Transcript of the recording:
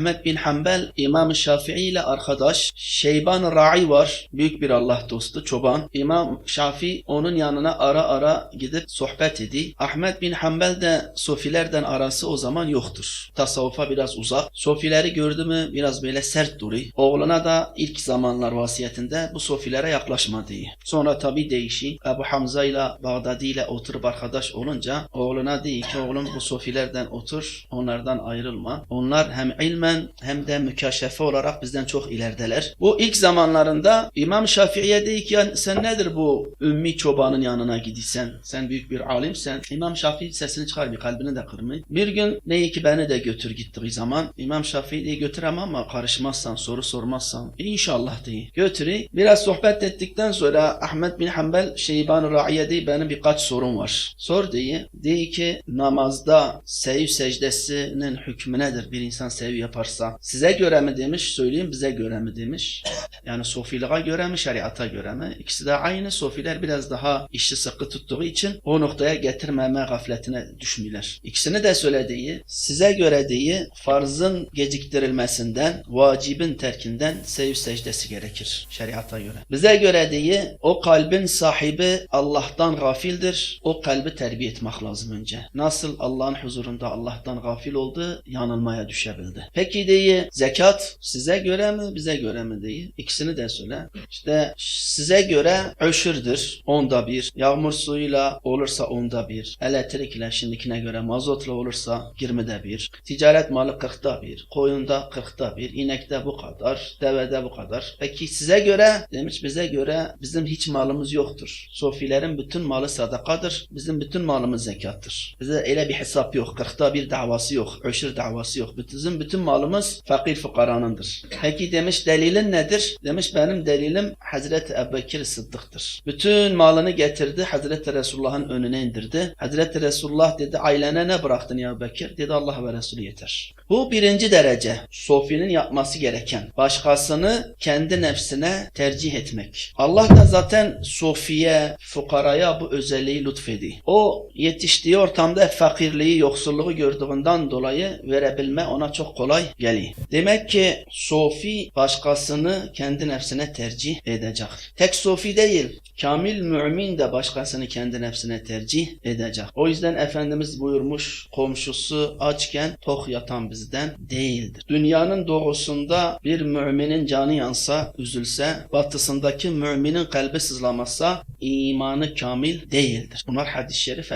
Ahmet bin Hanbel İmam Şafii ile arkadaş. Şeyban Ra'i var. Büyük bir Allah dostu, çoban. İmam Şafii onun yanına ara ara gidip sohbet ediyor. Ahmet bin Hanbel de sofilerden arası o zaman yoktur. Tasavvufa biraz uzak. Sofileri gördü mü biraz böyle sert duruyor. Oğluna da ilk zamanlar vasiyetinde bu sofilere yaklaşma diyor. Sonra tabi değişi. Ebu Hamza ile Bağdadi ile oturup arkadaş olunca oğluna diyor ki oğlum bu sofilerden otur onlardan ayrılma. Onlar hem ilmen hem de mükaşefe olarak bizden çok ilerideler. Bu ilk zamanlarında İmam Şafii'ye diyor ki "Ya sen nedir bu ümmi çobanın yanına gidiyorsun? Sen büyük bir alimsen. İmam Şafii sesini çıkarmıyor kalbini de kırmıyor. Bir gün neyi ki beni de götür gittiği zaman İmam Şafii diye götüremem ama karışmazsan soru sormazsan inşallah diye götürüyor. Biraz sohbet ettikten sonra Ahmet bin Hanbel Şeyban Ra'iye diye benim birkaç sorum var. Sor diye. Diye ki namazda sev secdesinin hükmü nedir? Bir insan sev yaparsa. Size göre mi demiş? Söyleyeyim bize göre mi demiş? Yani sofiliğe göre mi şeriata göre mi? İkisi de aynı. Sofiler biraz daha işi sıkı tuttuğu için o noktaya getirmeme gafletine düşmüyorlar. İkisini de söylediği size göre diye farzın geciktirilmesinden, vacibin terkinden sev secdesi gerekir şeriata göre. Bize göre diye o kalbin sahibi Allah'tan gafildir. O kalbi terbiye etmek lazım önce. Nasıl Allah'ın huzurunda Allah'tan gafil oldu, yanılmaya düşebildi. Peki diye zekat size göre mi, bize göre mi diye. İkisini de söyle. İşte size göre öşürdür. Onda bir. Yağmur suyuyla olursa onda bir. Elektrikle şimdikine göre mazotla olursa 20'de bir. Ticaret malı 40'da bir. Koyunda 40'da bir. inekte bu kadar. Devede bu kadar. Peki size göre demiş bize göre bizim hiç malımız yoktur. Sofilerin bütün malı sadakadır. Bizim bütün malımız zekattır. Bize öyle bir hesap yok. 40'da bir davası yok. Öşür davası yok. Bizim bütün malımız fakir fukaranındır. Peki demiş delilin nedir? Demiş benim delilim Hazreti Ebubekir Sıddık'tır. Bütün malını getirdi. Hazreti Resulullah'ın önüne indirdi. Hazreti Resulullah dedi ailene ne bıraktın ya Ebubekir? Dedi Allah ve Resulü yeter. Bu birinci derece. Sofinin yapması gereken. Başkasını kendi nefsine tercih etmek. Allah da zaten sofiye, fukaraya bu özelliği lütfedi. O yetiştiği ortamda fakirliği, yoksulluğu gördüğünden dolayı verebilme ona çok kolay geliyor. Demek ki sofi başkasını kendi nefsine tercih edecek. Tek sofi değil, kamil mümin de başkasını kendi nefsine tercih edecek. O yüzden Efendimiz buyurmuş komşusu açken tok yatan bizden değildir. Dünyanın doğusunda bir müminin canı yansa, üzülse, batısındaki müminin kalbi sızlamazsa imanı kamil değildir. Bunlar hadis-i şerif